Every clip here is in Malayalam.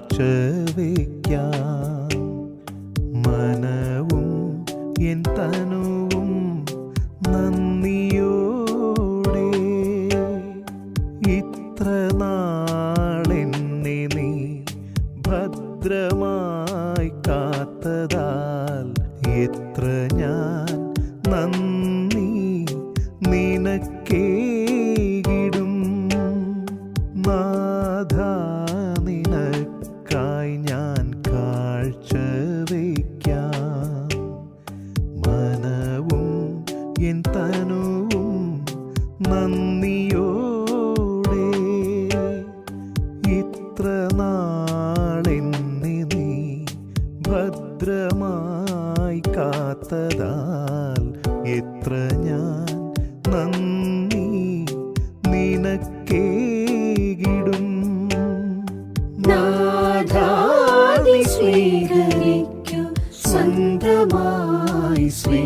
താഴ്ച വയ്ക്കാം മനവും എൻ തനുവും നന്ദിയോടെ ഇത്ര നാളെന്നെ നീ ഭദ്രമായി കാത്തതാൽ എത്ര ഞാൻ നന്ദി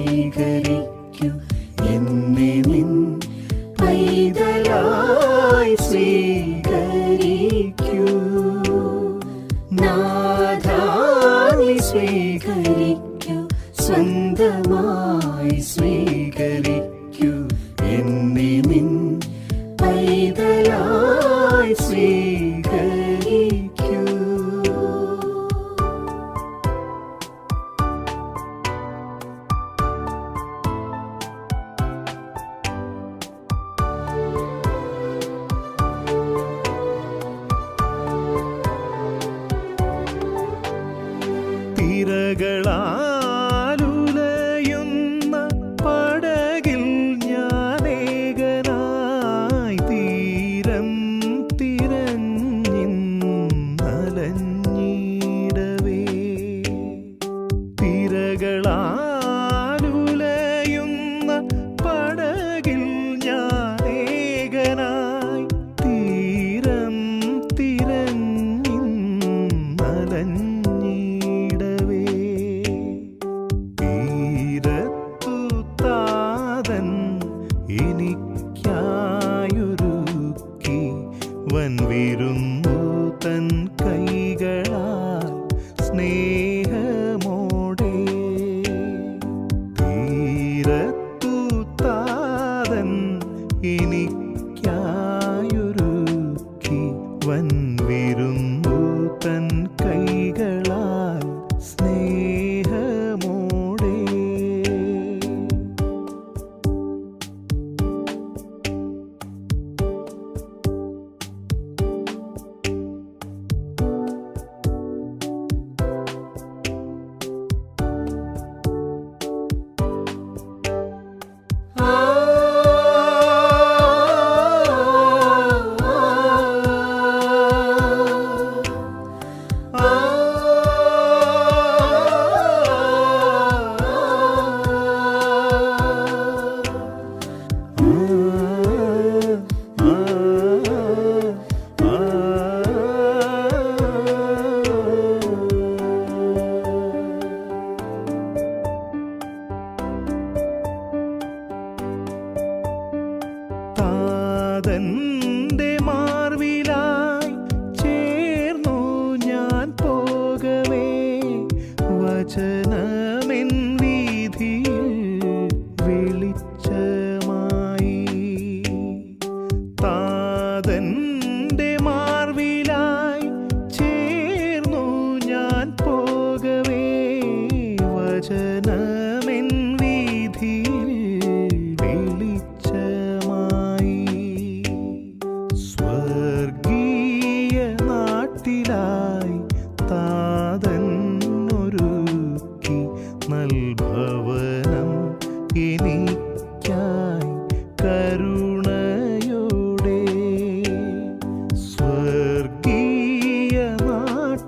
സ്വീകരിക്കൂ. എന്നെ നിൻ പൈതലായി സ്വീകരിക്കൂ. നാഥാതി സ്വീകരിക്കൂ. സ്വന്തമായി സ്വീകരിക്കൂ. തിരകളാലുലയുന്ന പടകിൽ ഞാനേകനായി തീരം തിരഞ്ഞിന്നലഞ്ഞിടവേ തിരകളാലുലയുന്ന വൻവിരുന്നു തൻ താതന്റെ മാർവിലായി ചേർന്നു ഞാൻ പോകവേ. വചനമെൻ നാട്ടിലായി നൽഭവനം എനിക്കായി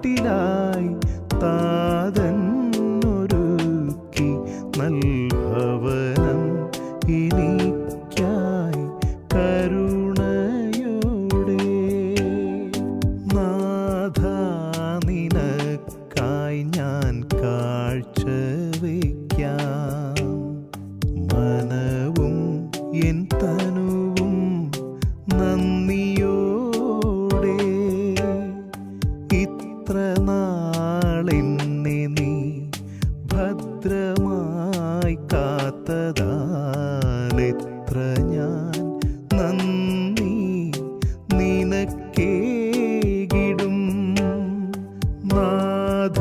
നാട്ടിലായി താതൻ ഒരുക്കി നൽഭവനം എനിക്കായി കരുണയോടെ നാഥ നിനക്കായി മനവും എൻ ഭദ്രമായി കാത്തതാണിത്ര ഞാൻ. നന്ദി നിനക്കേകിടും നാഥ